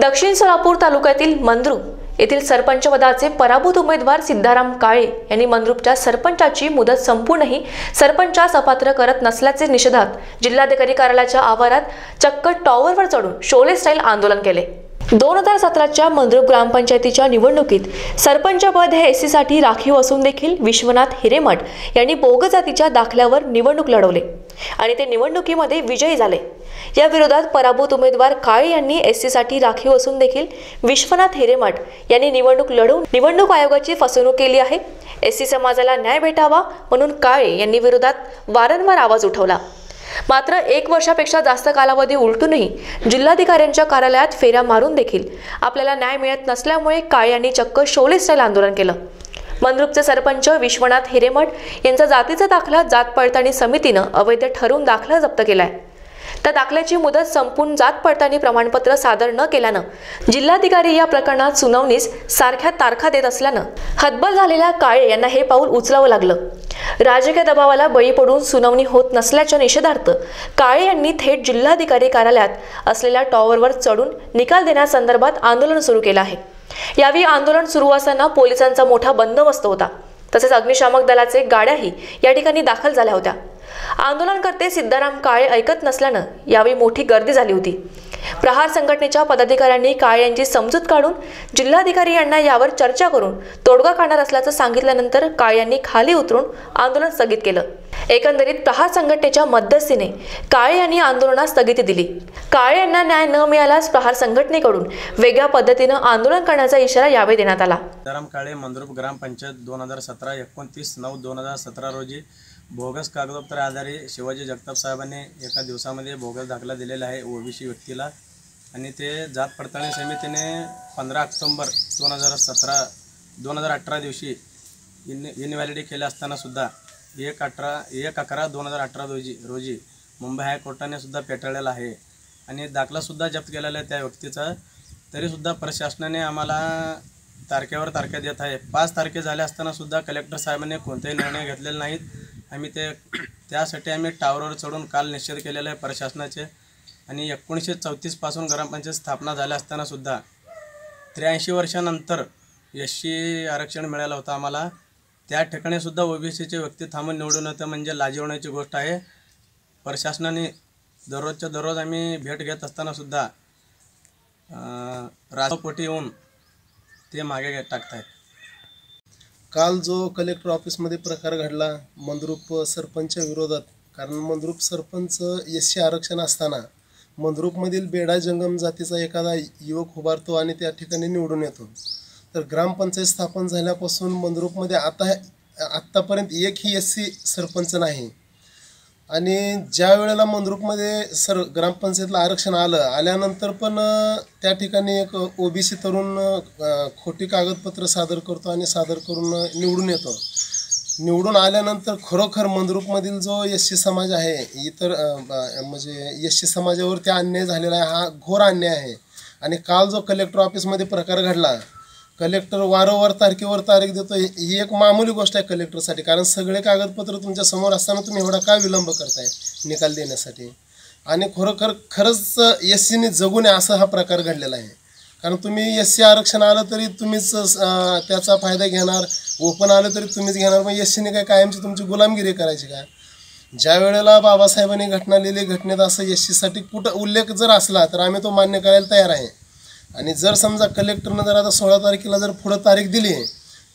दक्षिण सोलापूर तालुक्यातील मंद्रुप येथील सरपंच पदाचे पराभूत उमेदवार सिद्धाराम काळे यांनी मंद्रुपच्या सरपंचाची मुदत संपूनही सरपंचास अपात्र करत नसल्याचे निषेधात जिल्हाधिकारी कार्यालयाच्या आवारात चक्क टॉवरवर चढून शोले स्टाईल आंदोलन केले. दोन हजार सतराच्या मंद्रुप ग्रामपंचायतीच्या निवडणुकीत सरपंचपद हे एससाठी राखीव असून देखील विश्वनाथ हिरेमठ यांनी बोग जातीच्या दाखल्यावर निवडणूक लढवले आणि ते निवडणुकीमध्ये विजयी झाले. या विरोधात पराभूत उमेदवार काळे यांनी एससाठी राखीव असून देखील विश्वनाथ हिरेमठ यांनी निवडणूक लढवून निवडणूक आयोगाची फसवणूक केली आहे. एस समाजाला न्याय भेटावा म्हणून काळे यांनी विरोधात वारंवार आवाज उठवला. मात्र एक वर्षापेक्षा जास्त कालावधी उलटूनही जिल्हाधिकाऱ्यांच्या कार्यालयात फेऱ्या मारून देखील आपल्याला न्याय मिळत नसल्यामुळे काळे यांनी चक्क शोले स्टाईल आंदोलन केलं. मंद्रुपचे सरपंच विश्वनाथ हिरेमठ यांचा जातीचा दाखला जात पडताळणी समितीनं अवैध ठरवून दाखला जप्त केलाय. त्या दाखल्याची मुदत संपून जात पडताळणी प्रमाणपत्र सादर न केल्यानं जिल्हाधिकारी या प्रकरणात सुनावणीस सारख्या तारखा देत असल्यानं हतबल झालेल्या काळे यांना हे पाऊल उचलावं लागलं. राजकीय दबावाला बळी पडून सुनावणी होत नसल्याच्या निषेधार्थ काळे यांनी थेट जिल्हाधिकारी कार्यालयात असलेल्या टॉवरवर चढून निकाल देण्यासंदर्भात आंदोलन सुरू केलं आहे. यावेळी आंदोलन सुरू असताना पोलिसांचा मोठा बंदोबस्त होता. तसेच अग्निशामक दलाचे गाड्याही या ठिकाणी दाखल झाल्या होत्या. आंदोलनकर्ते सिद्धाराम काळे ऐकत नसल्यानं यावेळी मोठी गर्दी झाली होती. प्रहार संघटनेच्या पदाधिकाऱ्यांनी काळे यांची समजूत काढून जिल्हाधिकारी यांना यावर चर्चा करून तोडगा काढणार असल्याचं सांगितल्यानंतर काळे यांनी खाली उतरून आंदोलन स्थगित केलं. एकंदरीत प्रहार संघटनेच्या मध्यस्थीने काळे यांनी आंदोलनास स्थगिती दिली. काळे यांना न्याय न मिळाल्यास प्रहार संघटनेकडून वेगळ्या पद्धतीनं आंदोलन करण्याचा इशारा यावेळी देण्यात आला. काळे मंद्रुप ग्रामपंचायत दोन हजार सतरा एकोणतीस नऊ दोन हजार सतरा रोजी बोगस कागदपत्र आधारे शिवाजी जगताप साहेबांनी एका दिवसामध्ये बोगस दाखला दिलेला आहे ओबीसी व्यक्तीला. आणि ते जात पडताळणी समितीने पंधरा ऑक्टोंबर दोन हजार सतरा दोन हजार अठरा दिवशी इन इनव्हॅलिडी केले असतानासुद्धा एक अठरा एक अकरा दोन हजार अठरा रोजी रोजी मुंबई हायकोर्टाने सुद्धा पेटाळलेला आहे. आणि दाखलासुद्धा जप्त केलेला आहे त्या व्यक्तीचा. तरीसुद्धा प्रशासनाने आम्हाला तारखेवर तारखे देत आहे. पाच तारखे झाल्या असतानासुद्धा कलेक्टर साहेबांनी कोणताही निर्णय घेतलेले नाहीत आम्ही ते त्यासाठी आम्ही टावरवर चढून काल निषेध केलेला आहे प्रशासनाचे. आणि एकोणीसशे चौतीसपासून ग्रामपंचायत स्थापना झाल्या असतानासुद्धा त्र्याऐंशी वर्षानंतर एस सी आरक्षण मिळालं होतं आम्हाला. त्या ठिकाणीसुद्धा ओ बी ओबीसीचे व्यक्ती थांबून निवडून येतं म्हणजे लाजवण्याची गोष्ट आहे. प्रशासनाने दररोजच्या दररोज आम्ही भेट घेत असतानासुद्धा राजपोटी येऊन ते मागे टाकत आहेत काल जो कलेक्टर ऑफिसमध्ये प्रकार घडला मंद्रुप सरपंचच्या विरोधात कारण मंद्रुप सरपंच एस सी आरक्षण असताना मंद्रुपमधील बेडा जंगम जातीचा एखादा युवक उभारतो आणि त्या ठिकाणी निवडून येतो. तर ग्रामपंचायत स्थापन झाल्यापासून मंद्रुपमध्ये आता आत्तापर्यंत एकही एस सी सरपंच नाही. आणि ज्या वेळेला मंद्रुपमध्ये सर ग्रामपंचायतला आरक्षण आलं आल्यानंतर पण त्या ठिकाणी एक ओबीसी तरुण खोटी कागदपत्र सादर करतो आणि सादर करून निवडून येतो. निवडून आल्यानंतर खरोखर मंद्रुपमधील जो एस समाज आहे इतर म्हणजे एस समाजावर समाजावरती अन्याय झालेला आहे हा घोर अन्याय आहे. आणि काल जो कलेक्टर ऑफिसमध्ये प्रकार घडला कलेक्टर वारंवार तारखेवर तारीख देतो. ही ही एक मामूली गोष्ट आहे कलेक्टरसाठी कारण सगळे कागदपत्र तुमच्यासमोर असताना तुम्ही एवढा का विलंब करताय निकाल देण्यासाठी? आणि खरोखर खरंच एस सीने जगू नये असा हा प्रकार घडलेला आहे. कारण तुम्ही एस सी आरक्षण आलं तरी तुम्हीच त्याचा फायदा घेणार. ओपन आलं तरी तुम्हीच घेणार. मग एस सीने काय कायमची तुमची गुलामगिरी करायची का? ज्या वेळेला बाबासाहेबांनी घटना लिहिली घटनेत असं एस सीसाठी कुठं उल्लेख जर असला तर आम्ही तो मान्य करायला तयार आहे. आणि जर समजा कलेक्टरनं जर आता सोळा तारखेला जर पुढं तारीख दिली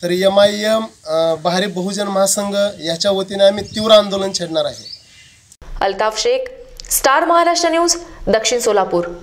तर एम आय एम भारी बहुजन महासंघ याच्या वतीने आम्ही तीव्र आंदोलन छेडणार आहे. Altaf Shaikh Star Maharashtra News Dakshin Solapur.